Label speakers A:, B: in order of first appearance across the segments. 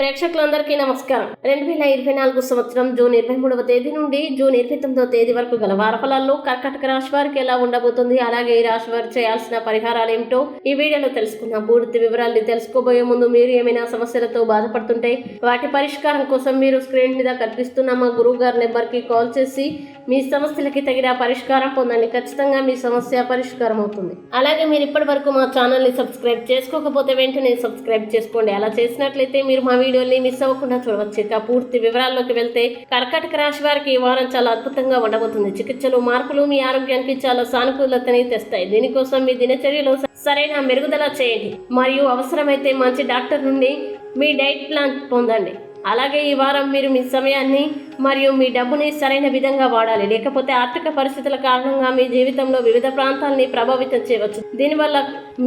A: ప్రేక్షకులందరికీ నమస్కారం. రెండు వేల ఇరవై నాలుగు సంవత్సరం జూన్ ఇరవై మూడవ తేదీ నుండి జూన్ ఇరవై తొమ్మిదవ తేదీ వరకు గల వారఫలాల్లో కర్కటక రాశి వారికి ఎలా ఉండబోతుంది అలాగే ఈ రాశి వారు చేయాల్సిన పరిహారాలు ఏమిటో ఈ వీడియోలో తెలుసుకుందాం. పూర్తి వివరాల్ని తెలుసుకోబోయే ముందు మీరు ఏమైనా సమస్యలతో బాధపడుతుంటే వాటి పరిష్కారం కోసం మీరు స్క్రీన్ మీద కనిపిస్తున్న మా గురువు గారి నెంబర్కి కాల్ చేసి మీ సమస్యలకి తగిన పరిష్కారం పొందండి. ఖచ్చితంగా మీ సమస్య పరిష్కారం అవుతుంది అలాగే మీరు ఇప్పటి వరకు మా ఛానల్ని సబ్స్క్రైబ్ చేసుకోకపోతే వెంటనే సబ్స్క్రైబ్ చేసుకోండి. అలా చేసినట్లయితే మీరు మా వీడియోని మిస్ అవ్వకుండా చూడవచ్చు. ఇక పూర్తి వివరాల్లోకి వెళ్తే కర్కాటక రాశి వారికి ఈ వారం చాలా అద్భుతంగా ఉండబోతుంది. చికిత్సలు మార్పులు మీ ఆరోగ్యానికి చాలా సానుకూలతని తెస్తాయి. దీనికోసం మీ దినచర్యలో సరైన మెరుగుదల చేయండి. మరియు అవసరమైతే మంచి డాక్టర్ నుండి మీ డైట్ ప్లాన్ పొందండి. అలాగే ఈ వారం మీరు మీ సమయాన్ని మరియు మీ డబ్బుని సరైన విధంగా వాడాలి. లేకపోతే ఆర్థిక పరిస్థితుల కారణంగా మీ జీవితంలో వివిధ ప్రాంతాలని ప్రభావితం చేయవచ్చు. దీనివల్ల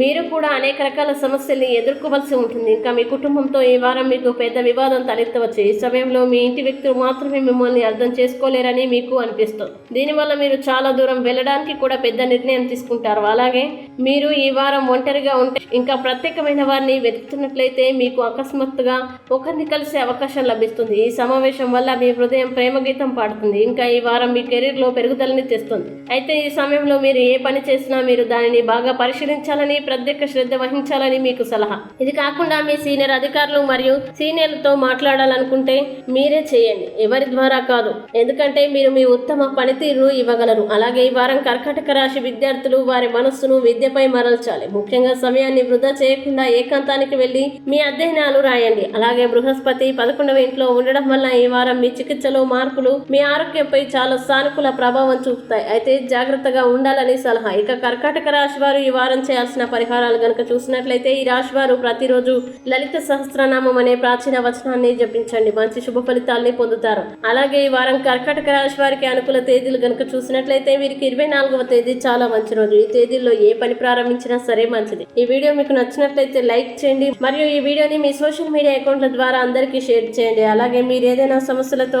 A: మీరు కూడా అనేక రకాల సమస్యల్ని ఎదుర్కోవలసి ఉంటుంది. ఇంకా మీ కుటుంబంతో ఈ వారం మీకు పెద్ద వివాదం తలెత్తవచ్చు. ఈ సమయంలో మీ ఇంటి వ్యక్తులు మాత్రమే మిమ్మల్ని అర్థం చేసుకోలేరని మీకు అనిపిస్తుంది. దీనివల్ల మీరు చాలా దూరం వెళ్ళడానికి కూడా పెద్ద నిర్ణయం తీసుకుంటారు. అలాగే మీరు ఈ వారం ఒంటరిగా ఉంటే ఇంకా ప్రత్యేకమైన వారిని వెతుకుతున్నట్లయితే మీకు అకస్మాత్తుగా ఒకరిని కలిసే అవకాశం లభిస్తుంది. ఈ సమావేశం వల్ల మీ హృదయం ప్రేమ గీతం పాడుతుంది. ఇంకా ఈ వారం మీ కెరీర్లో పెరుగుదలని తెస్తుంది. అయితే ఈ సమయంలో మీరు ఏ పని చేసినా మీరు దానిని బాగా పరిశీలించాలని ప్రత్యేక శ్రద్ధ వహించాలని మీకు సలహా. ఇది కాకుండా మీ సీనియర్ అధికారులు మరియు సీనియర్లతో మాట్లాడాలనుకుంటే మీరే చేయండి. ఎవరి ద్వారా కాదు. ఎందుకంటే మీరు మీ ఉత్తమ పనితీరు ఇవ్వగలరు. అలాగే ఈ వారం కర్కాటక రాశి విద్యార్థులు వారి మనస్సును విద్యపై మరల్చాలి. ముఖ్యంగా సమయాన్ని వృధా చేయకుండా ఏకాంతానికి వెళ్ళి మీ అధ్యయనాలు రాయండి. అలాగే బృహస్పతి పదకొండవ ఇంట్లో ఉండడం వల్ల ఈ వారం మీ చికిత్సలు మార్పులు మీ ఆరోగ్యంపై చాలా సానుకూల ప్రభావం చూపుతాయి. అయితే జాగ్రత్తగా ఉండాలని సలహా. ఇక కర్కాటక రాశి వారు ఈ వారం చేయాల్సిన పరిహారాలు గనక చూసినట్లయితే ఈ రాశి వారు ప్రతిరోజు లలిత సహస్రనామం అనే ప్రాచీన వచనాన్ని జపించండి. మంచి శుభ ఫలితాల్ని పొందుతారు. అలాగే ఈ వారం కర్కాటక రాశి వారికి అనుకూల తేదీలు గనక చూసినట్లయితే వీరికి ఇరవై నాలుగవ తేదీ చాలా మంచి రోజు. ఈ తేదీల్లో ఏ పని ప్రారంభించినా సరే మంచిది. ఈ వీడియో మీకు నచ్చినట్లయితే లైక్ చేయండి. మరియు ఈ వీడియోని మీ సోషల్ మీడియా అకౌంట్ల ద్వారా అందరికీ షేర్ చేయండి. అలాగే మీరు ఏదైనా సమస్యలతో